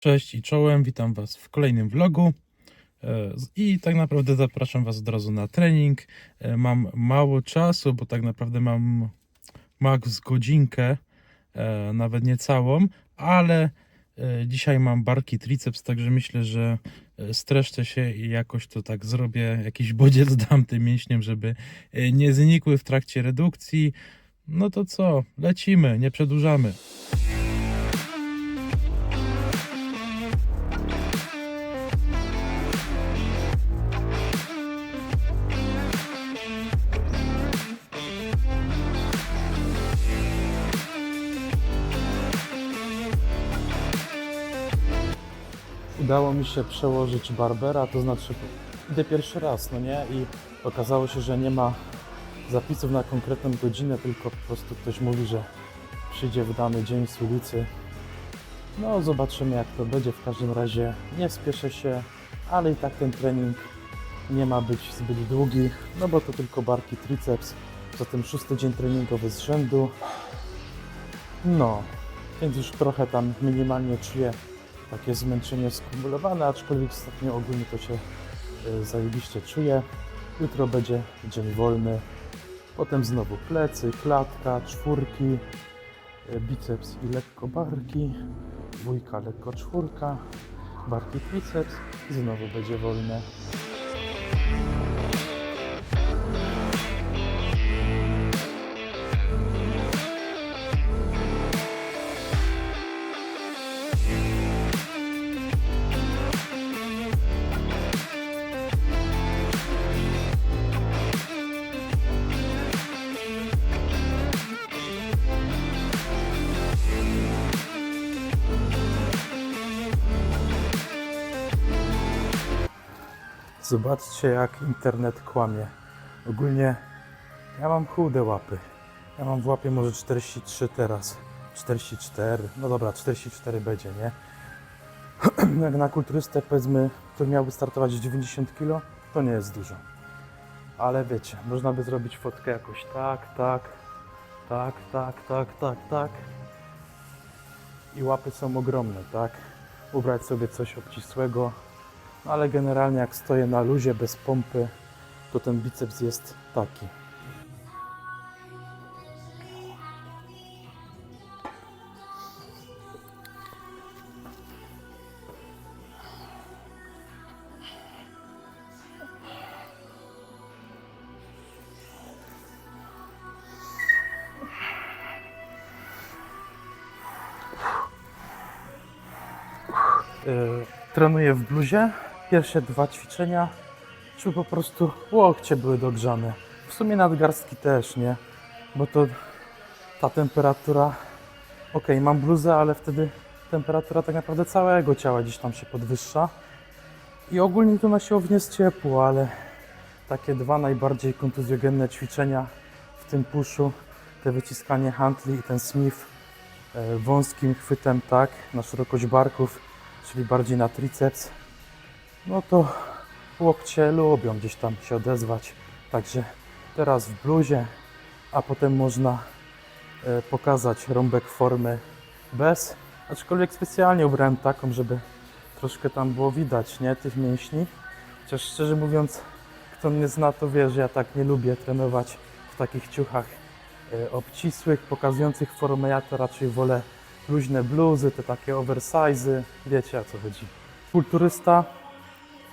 Cześć i czołem, witam Was w kolejnym vlogu E, i tak naprawdę zapraszam Was od razu na trening. E, Mam mało czasu, bo tak naprawdę mam max godzinkę, e, nawet nie całą, ale dzisiaj mam barki triceps, także myślę, że streszczę się i jakoś to tak zrobię, jakiś bodziec dam tym mięśniom, żeby nie znikły w trakcie redukcji. No to co, lecimy, nie przedłużamy. Udało mi się przełożyć Barbera, to znaczy idę pierwszy raz, no nie? I okazało się, że nie ma zapisów na konkretną godzinę, tylko po prostu ktoś mówi, że przyjdzie w dany dzień z ulicy. No zobaczymy jak to będzie, w każdym razie nie spieszę się, ale i tak ten trening nie ma być zbyt długi, no bo to tylko barki triceps, zatem szósty dzień treningowy z rzędu. No, więc już trochę tam minimalnie czuję takie zmęczenie skumulowane, aczkolwiek ostatnio ogólnie to się e, zajebiście czuję. Jutro będzie dzień wolny, potem znowu plecy, klatka, czwórki, e, biceps i lekko barki, dwójka, lekko czwórka, barki, triceps i znowu będzie wolne. Zobaczcie jak internet kłamie. Ogólnie ja mam chude łapy. Ja mam w łapie może 43 teraz. 44, no dobra, 44 będzie, nie? Jak na kulturystę powiedzmy, który miałby startować z 90 kg, to nie jest dużo. Ale wiecie, można by zrobić fotkę jakoś tak, tak, tak, tak, tak, tak, tak. I łapy są ogromne, tak? Ubrać sobie coś obcisłego, no ale generalnie jak stoję na luzie bez pompy, to ten biceps jest taki. Yy, trenuję w bluzie. Pierwsze dwa ćwiczenia, żeby po prostu łokcie były dogrzane. W sumie nadgarstki też, nie? Bo to ta temperatura. Ok, mam bluzę, ale wtedy temperatura tak naprawdę całego ciała gdzieś tam się podwyższa. I ogólnie tu na siłowni jest ciepło, ale takie dwa najbardziej kontuzjogenne ćwiczenia w tym puszu, te wyciskanie handli i ten smith e, wąskim chwytem, tak, na szerokość barków, czyli bardziej na triceps, no to łokcie lubią gdzieś tam się odezwać. Także teraz w bluzie, a potem można e, pokazać rąbek formy bez, aczkolwiek specjalnie ubrałem taką, żeby troszkę tam było widać, nie, tych mięśni. Chociaż szczerze mówiąc, kto mnie zna, to wie, że ja tak nie lubię trenować w takich ciuchach e, obcisłych, pokazujących formę. Ja to raczej wolę luźne bluzy, te takie oversize'y. Wiecie o co chodzi. Kulturysta,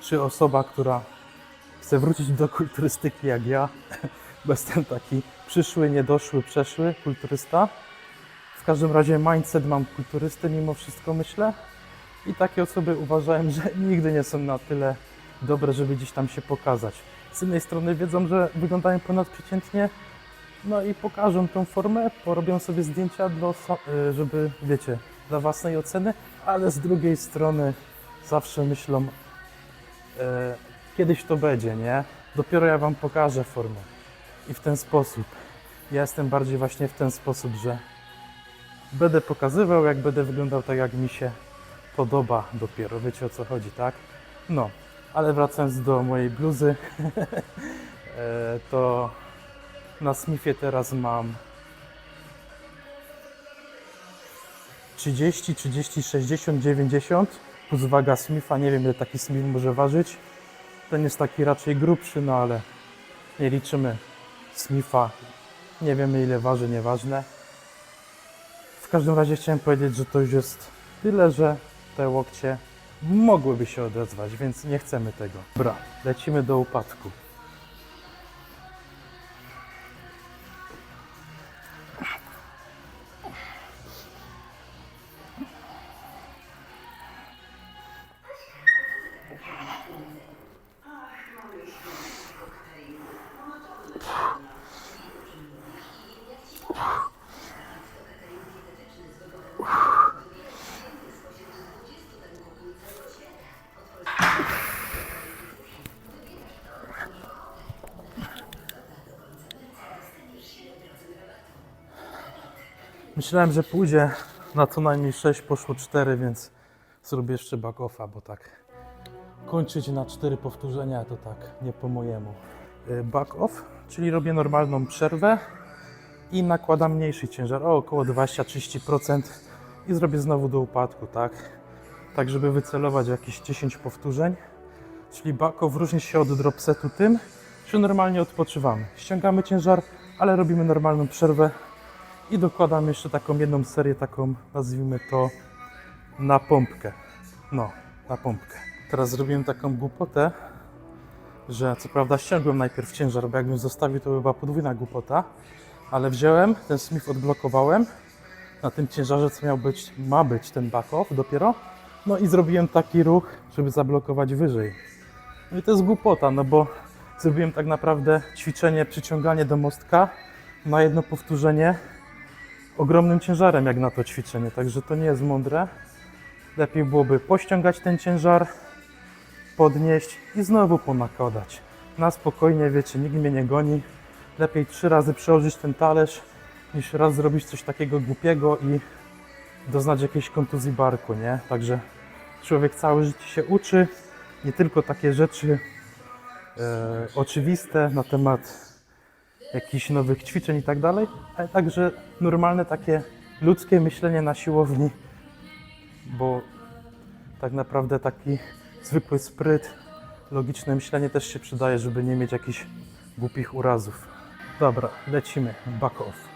czy osoba, która chce wrócić do kulturystyki jak ja, bo jestem taki przyszły, niedoszły, przeszły kulturysta. W każdym razie mindset mam kulturysty mimo wszystko myślę i takie osoby uważałem, że nigdy nie są na tyle dobre, żeby gdzieś tam się pokazać. Z jednej strony wiedzą, że wyglądają ponadprzeciętnie, no i pokażą tą formę, porobią sobie zdjęcia, dla, y, żeby, wiecie, dla własnej oceny, ale z drugiej strony zawsze myślą, kiedyś to będzie, nie? Dopiero ja Wam pokażę formę. I w ten sposób. Ja jestem bardziej właśnie w ten sposób, że będę pokazywał, jak będę wyglądał tak, jak mi się podoba dopiero. Wiecie o co chodzi, tak? No, ale wracając do mojej bluzy, e, to na Smithie teraz mam 30, 30, 60, 90 plus waga Smitha, nie wiem ile taki Smith może ważyć. Ten jest taki raczej grubszy, no ale nie liczymy Smitha. Nie wiemy ile waży, nieważne. W każdym razie chciałem powiedzieć, że to już jest tyle, że te łokcie mogłyby się odezwać, więc nie chcemy tego. Dobra, lecimy do upadku. Myślałem, że pójdzie na co najmniej 6, poszło 4, więc zrobię jeszcze back bo tak kończyć na 4 powtórzenia to tak nie po mojemu. Y, Back off, czyli robię normalną przerwę i nakładam mniejszy ciężar, o około 20-30% i zrobię znowu do upadku, tak? Tak, żeby wycelować jakieś 10 powtórzeń. Czyli back off różni się od drop setu tym, że normalnie odpoczywamy. Ściągamy ciężar, ale robimy normalną przerwę i dokładam jeszcze taką jedną serię, taką nazwijmy to na pompkę. No, na pompkę. Teraz zrobiłem taką głupotę, że co prawda ściągłem najpierw ciężar, bo jakbym zostawił, to by była podwójna głupota, ale wziąłem, ten smith odblokowałem na tym ciężarze, co miał być, ma być ten back off dopiero, no i zrobiłem taki ruch, żeby zablokować wyżej. No i to jest głupota, no bo zrobiłem tak naprawdę ćwiczenie, przyciąganie do mostka na jedno powtórzenie ogromnym ciężarem jak na to ćwiczenie, także to nie jest mądre. Lepiej byłoby pościągać ten ciężar, podnieść i znowu ponakładać. Na spokojnie, wiecie, nikt mnie nie goni. Lepiej trzy razy przełożyć ten talerz, niż raz zrobić coś takiego głupiego i doznać jakiejś kontuzji barku, nie? Także człowiek całe życie się uczy, nie tylko takie rzeczy e, oczywiste na temat jakichś nowych ćwiczeń i tak dalej, ale także normalne takie ludzkie myślenie na siłowni, bo tak naprawdę taki zwykły spryt, logiczne myślenie też się przydaje, żeby nie mieć jakichś głupich urazów. Dobra, lecimy. Back off.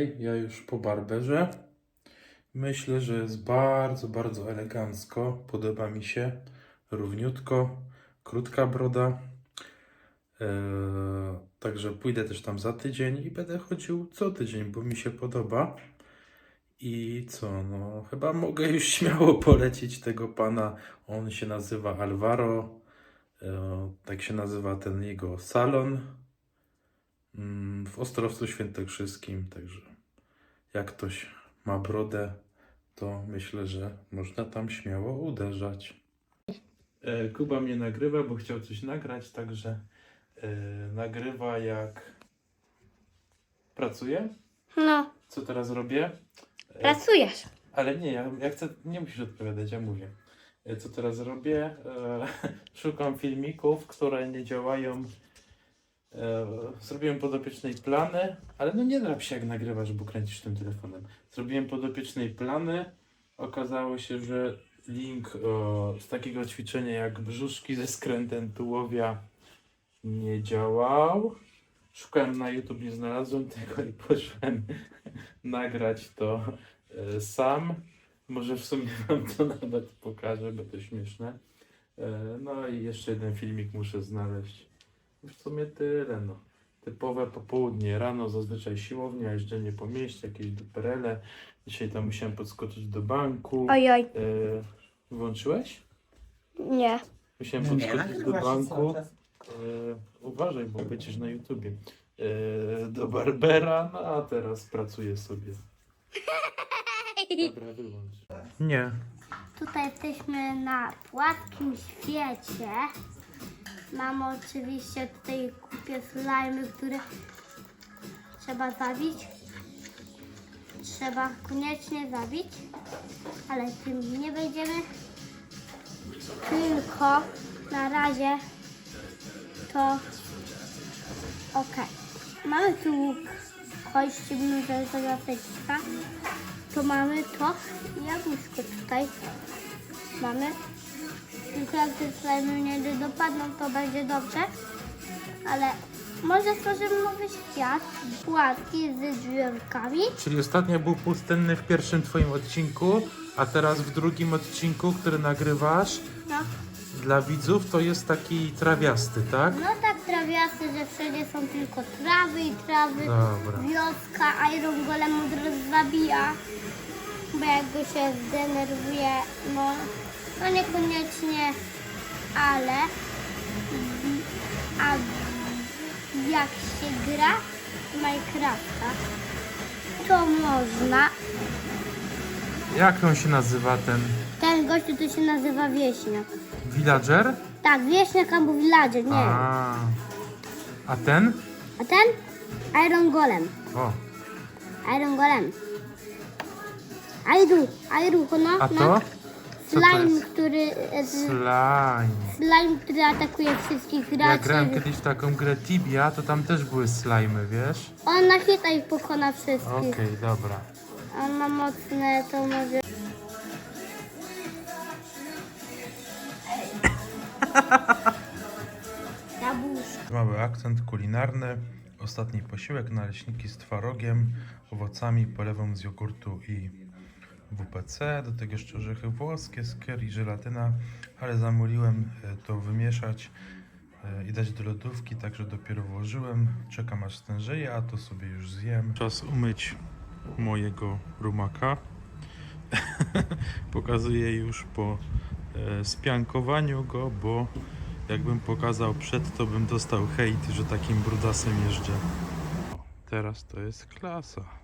Ja już po barberze. Myślę, że jest bardzo, bardzo elegancko. Podoba mi się. Równiutko, krótka broda. Eee, także pójdę też tam za tydzień i będę chodził co tydzień, bo mi się podoba. I co, no chyba mogę już śmiało polecić tego pana. On się nazywa Alvaro. E, tak się nazywa ten jego salon w Ostrowcu Świętokrzyskim. Także jak ktoś ma brodę, to myślę, że można tam śmiało uderzać. E, Kuba mnie nagrywa, bo chciał coś nagrać, także e, nagrywa jak pracuje. No, Co teraz robię? E, pracujesz. ale nie, ja, ja chcę, nie musisz odpowiadać, ja mówię. E, Co teraz robię? E, szukam filmików, które nie działają. E, zrobiłem podopiecznej plany, ale no nie drap się jak nagrywasz, bo kręcisz tym telefonem. Zrobiłem podopiecznej plany. Okazało się, że link e, z takiego ćwiczenia jak brzuszki ze skrętem tułowia nie działał. Szukałem na YouTube, nie znalazłem tego i poszłem nagrać to e, sam. Może w sumie wam to nawet pokażę, bo to śmieszne. E, No i jeszcze jeden filmik muszę znaleźć. W sumie tyle, no. Typowe popołudnie, rano zazwyczaj siłownia, jeżdżenie po mieście, jakieś duperele. Dzisiaj tam musiałem podskoczyć do banku. Ojoj, E, Włączyłeś? nie. Musiałem No nie, podskoczyć do się banku. czas. E, uważaj, bo będziesz na YouTubie. E, do Barbera, no a teraz pracuję sobie. Dobra, wyłącz. Nie. Tutaj jesteśmy na płaskim świecie. Mamy oczywiście tutaj kupie slajmy, które trzeba zabić. Trzeba koniecznie zabić, ale tym nie będziemy. Tylko na razie to ok. Mamy tu łuk bym zrobiła teczka. To mamy to jabłuszko tutaj. Mamy. Tylko jak te slajmy nie dopadną, to będzie dobrze. Ale może stworzymy nowy świat, płatki z drzwiami. Czyli ostatnio był pustynny w pierwszym twoim odcinku, a teraz w drugim odcinku, który nagrywasz No, dla widzów, to jest taki trawiasty, tak? no tak trawiasy, że wszędzie są tylko trawy i trawy. Dobra. Wioska Iron Golem od razu zabija, bo jak go się zdenerwuje, no, no niekoniecznie, ale a jak się gra w Minecrafta, to można. Jak on się nazywa ten Ten gościu to się nazywa Wieśniak. villager? Tak, Wieśniak albo Villager, nie wiem. A, a ten? A ten? Iron Golem. O, Iron Golem. Iru, Iru, no, a no. to? Slime, jest? który. e, z- Slime. Slime, który atakuje wszystkich Ja graczy. grałem kiedyś w taką grę Tibia, to tam też były slimy, wiesz? On na hita ich pokona wszystkich. Okej, dobra. On ma mocne, to może. Mały akcent kulinarny. Ostatni posiłek, naleśniki z twarogiem, owocami, polewą z jogurtu i WPC. Do tego jeszcze orzechy włoskie, skier i żelatyna, ale zamówiłem e, to wymieszać e, i dać do lodówki, także dopiero włożyłem. Czekam aż stężeje, a to sobie już zjem. Czas umyć mojego rumaka. Pokazuję już po e, spiankowaniu go, bo jakbym pokazał przed, to bym dostał hejt, że takim brudasem jeżdżę. Teraz to jest klasa.